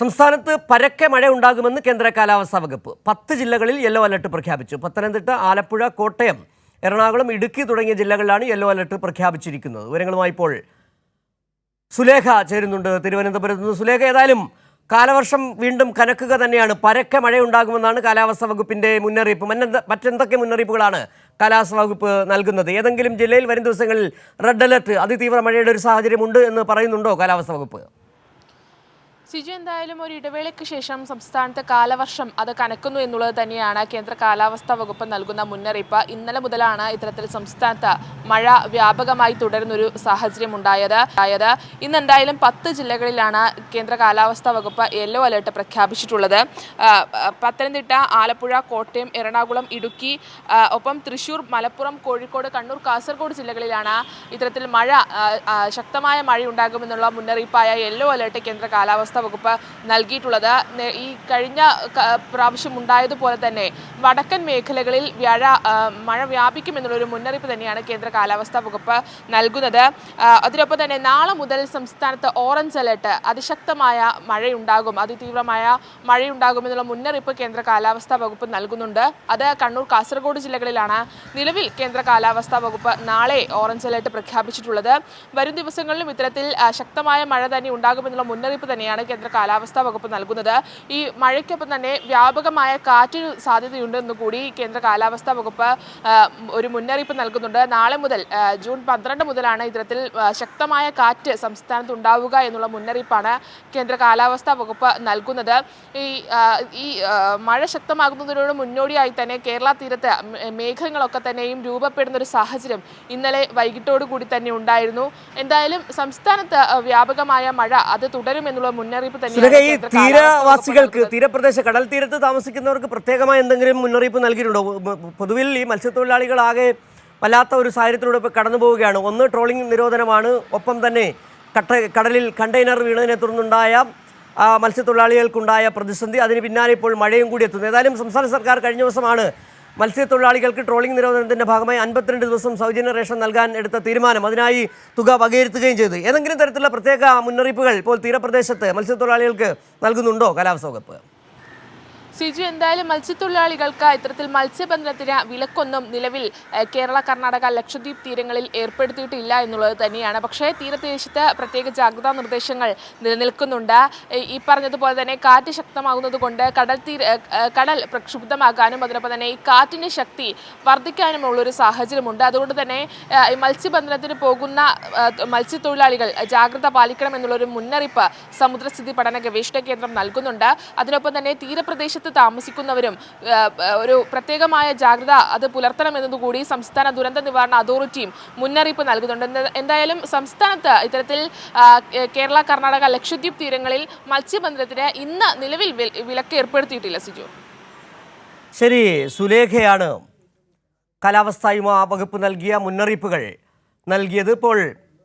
സംസ്ഥാനത്ത് പരക്കെ മഴ ഉണ്ടാകുമെന്ന് കേന്ദ്ര കാലാവസ്ഥാ വകുപ്പ്. പത്ത് ജില്ലകളിൽ യെല്ലോ അലർട്ട് പ്രഖ്യാപിച്ചു. പത്തനംതിട്ട ആലപ്പുഴ കോട്ടയം എറണാകുളം ഇടുക്കി തുടങ്ങിയ ജില്ലകളിലാണ് യെല്ലോ അലർട്ട് പ്രഖ്യാപിച്ചിരിക്കുന്നത്. വിവരങ്ങളുമായി ഇപ്പോൾ സുലേഖ ചേരുന്നുണ്ട് തിരുവനന്തപുരത്ത് നിന്ന്. സുലേഖ ഏതായാലും കാലവർഷം വീണ്ടും കനക്കുക തന്നെയാണ്. പരക്കെ മഴ ഉണ്ടാകുമെന്നാണ് കാലാവസ്ഥാ വകുപ്പിന്റെ മുന്നറിയിപ്പ്. മറ്റെന്തൊക്കെ മുന്നറിയിപ്പുകളാണ് കാലാവസ്ഥാ വകുപ്പ് നൽകുന്നത്? ഏതെങ്കിലും ജില്ലയിൽ വരും ദിവസങ്ങളിൽ റെഡ് അലർട്ട് അതിതീവ്ര മഴയുടെ ഒരു സാഹചര്യമുണ്ട് എന്ന് പറയുന്നുണ്ടോ കാലാവസ്ഥാ വകുപ്പ്? സിജു എന്തായാലും ഒരു ഇടവേളയ്ക്ക് ശേഷം സംസ്ഥാനത്ത് കാലവർഷം അത് കനക്കുന്നു എന്നുള്ളത് തന്നെയാണ് കേന്ദ്ര കാലാവസ്ഥാ വകുപ്പ് നൽകുന്ന മുന്നറിയിപ്പ്. ഇന്നലെ മുതലാണ് ഇത്തരത്തിൽ സംസ്ഥാനത്ത് മഴ വ്യാപകമായി തുടരുന്നൊരു സാഹചര്യം ഉണ്ടായത് അതായത് ഇന്നെന്തായാലും പത്ത് ജില്ലകളിലാണ് കേന്ദ്ര കാലാവസ്ഥാ വകുപ്പ് യെല്ലോ അലേർട്ട് പ്രഖ്യാപിച്ചിട്ടുള്ളത്. പത്തനംതിട്ട ആലപ്പുഴ കോട്ടയം എറണാകുളം ഇടുക്കി ഒപ്പം തൃശൂർ മലപ്പുറം കോഴിക്കോട് കണ്ണൂർ കാസർഗോഡ് ജില്ലകളിലാണ് ഇത്തരത്തിൽ മഴ ശക്തമായ മഴ ഉണ്ടാകുമെന്നുള്ള മുന്നറിയിപ്പായ യെല്ലോ അലേർട്ട് കേന്ദ്ര കാലാവസ്ഥാ വകുപ്പ് നൽകിയിട്ടുള്ളത്. ഈ കഴിഞ്ഞ പ്രാവശ്യം ഉണ്ടായതുപോലെ തന്നെ വടക്കൻ മേഖലകളിൽ വ്യാഴ മഴ വ്യാപിക്കുമെന്നുള്ളൊരു മുന്നറിയിപ്പ് തന്നെയാണ് കേന്ദ്ര കാലാവസ്ഥാ വകുപ്പ് നൽകുന്നത്. അതിനൊപ്പം തന്നെ നാളെ മുതൽ സംസ്ഥാനത്ത് ഓറഞ്ച് അലേർട്ട് അതിശക്തമായ മഴയുണ്ടാകും അതിതീവ്രമായ മഴയുണ്ടാകുമെന്നുള്ള മുന്നറിയിപ്പ് കേന്ദ്ര കാലാവസ്ഥാ വകുപ്പ് നൽകുന്നുണ്ട്. അത് കണ്ണൂർ കാസർഗോഡ് ജില്ലകളിലാണ് നിലവിൽ കേന്ദ്ര കാലാവസ്ഥാ വകുപ്പ് നാളെ ഓറഞ്ച് അലേർട്ട് പ്രഖ്യാപിച്ചിട്ടുള്ളത്. വരും ദിവസങ്ങളിലും ഇത്തരത്തിൽ ശക്തമായ മഴ തന്നെ ഉണ്ടാകുമെന്നുള്ള മുന്നറിയിപ്പ് തന്നെയാണ് കേന്ദ്ര കാലാവസ്ഥാ വകുപ്പ് നൽകുന്നത്. ഈ മഴയ്ക്കൊപ്പം തന്നെ വ്യാപകമായ കാറ്റിന് സാധ്യതയുണ്ടെന്ന് കൂടി കേന്ദ്ര കാലാവസ്ഥാ വകുപ്പ് ഒരു മുന്നറിയിപ്പ് നൽകുന്നുണ്ട്. നാളെ മുതൽ ജൂൺ പന്ത്രണ്ട് മുതലാണ് ഇത്തരത്തിൽ ശക്തമായ കാറ്റ് സംസ്ഥാനത്ത് ഉണ്ടാവുക എന്നുള്ള മുന്നറിയിപ്പാണ് കേന്ദ്ര കാലാവസ്ഥാ വകുപ്പ് നൽകുന്നത്. ഈ ഈ മഴ ശക്തമാകുന്നതിനോട് മുന്നോടിയായി തന്നെ കേരള തീരത്ത് മേഘങ്ങളൊക്കെ തന്നെയും രൂപപ്പെടുന്ന ഒരു സാഹചര്യം ഇന്നലെ വൈകിട്ടോടു കൂടി തന്നെ ഉണ്ടായിരുന്നു. എന്തായാലും സംസ്ഥാനത്ത് വ്യാപകമായ മഴ അത് തുടരുമെന്നുള്ള മുന്നറിയിപ്പ് സുലഭ തന്നെ ഈ തീരവാസികൾക്ക് തീരപ്രദേശ കടൽ തീരത്ത് താമസിക്കുന്നവർക്ക് പ്രത്യേകമായ എന്തെങ്കിലും മുന്നറിയിപ്പ് നൽകിയിട്ടുണ്ടോ? പൊതുവിൽ ഈ മത്സ്യത്തൊഴിലാളികളാകെ വല്ലാത്ത ഒരു സാഹചര്യത്തിലൂടെ ഇപ്പോൾ കടന്നു പോവുകയാണ്. ഒന്ന് ട്രോളിംഗ് നിരോധനമാണ്. ഒപ്പം തന്നെ കട്ട കടലിൽ കണ്ടെയ്നർ വീണതിനെ തുടർന്നുണ്ടായ മത്സ്യത്തൊഴിലാളികൾക്കുണ്ടായ പ്രതിസന്ധി. അതിന് പിന്നാലെ ഇപ്പോൾ മഴയും കൂടി എത്തുന്നു. ഏതായാലും സംസ്ഥാന സർക്കാർ കഴിഞ്ഞ ദിവസമാണ് മത്സ്യത്തൊഴിലാളികൾക്ക് ട്രോളിംഗ് നിരോധനത്തിന്റെ ഭാഗമായി അൻപത്തിരണ്ട് ദിവസം സൗജന്യ റേഷൻ നൽകാൻ എടുത്ത തീരുമാനം. അതിനായി തുക വകയിരുത്തുകയും ചെയ്തു. ഏതെങ്കിലും തരത്തിലുള്ള പ്രത്യേക മുന്നറിയിപ്പുകൾ ഇപ്പോൾ തീരപ്രദേശത്ത് മത്സ്യത്തൊഴിലാളികൾക്ക് നൽകുന്നുണ്ടോ? കലാവസ്ഥ വകുപ്പ് സിജു എന്തായാലും മത്സ്യത്തൊഴിലാളികൾക്ക് ഇത്തരത്തിൽ മത്സ്യബന്ധനത്തിന് വിലക്കൊന്നും നിലവിൽ കേരള കർണാടക ലക്ഷദ്വീപ് തീരങ്ങളിൽ ഏർപ്പെടുത്തിയിട്ടില്ല എന്നുള്ളത് തന്നെയാണ്. പക്ഷേ തീരദേശത്ത് പ്രത്യേക ജാഗ്രതാ നിർദ്ദേശങ്ങൾ നിലനിൽക്കുന്നുണ്ട്. ഈ- പറഞ്ഞതുപോലെ തന്നെ കാറ്റ് ശക്തമാകുന്നത് കൊണ്ട് കടൽ തീര കടൽ പ്രക്ഷുബ്ധമാകാനും അതിനൊപ്പം തന്നെ ഈ കാറ്റിന്റെ ശക്തി വർദ്ധിക്കാനുമുള്ളൊരു സാഹചര്യമുണ്ട്. അതുകൊണ്ട് തന്നെ ഈ മത്സ്യബന്ധനത്തിന് പോകുന്ന മത്സ്യത്തൊഴിലാളികൾ ജാഗ്രത പാലിക്കണം എന്നുള്ളൊരു മുന്നറിയിപ്പ് സമുദ്രസ്ഥിതി പഠന ഗവേഷണ കേന്ദ്രം നൽകുന്നുണ്ട്. അതിനൊപ്പം തന്നെ തീരപ്രദേശത്ത് താമസിക്കുന്നവരും ഒരു പ്രത്യേകമായ ജാഗ്രത അത് പുലർത്തണമെന്നതുകൂടി സംസ്ഥാന ദുരന്ത നിവാരണ അതോറിറ്റിയും മുന്നറിയിപ്പ് നൽകുന്നുണ്ട്. എന്ത- എന്തായാലും സംസ്ഥാനത്ത് ഇത്തരത്തിൽ കേരള കർണാടക ലക്ഷദ്വീപ് തീരങ്ങളിൽ മത്സ്യബന്ധനത്തിന് ഇന്ന് നിലവിൽ വിലക്ക് ഏർപ്പെടുത്തിയിട്ടില്ല സിജു. ശരി സുലേഖയാണ്. കാലാവസ്ഥാ വകുപ്പ് നൽകിയ മുന്നറിയിപ്പുകൾ നൽകിയത് ഇപ്പോൾ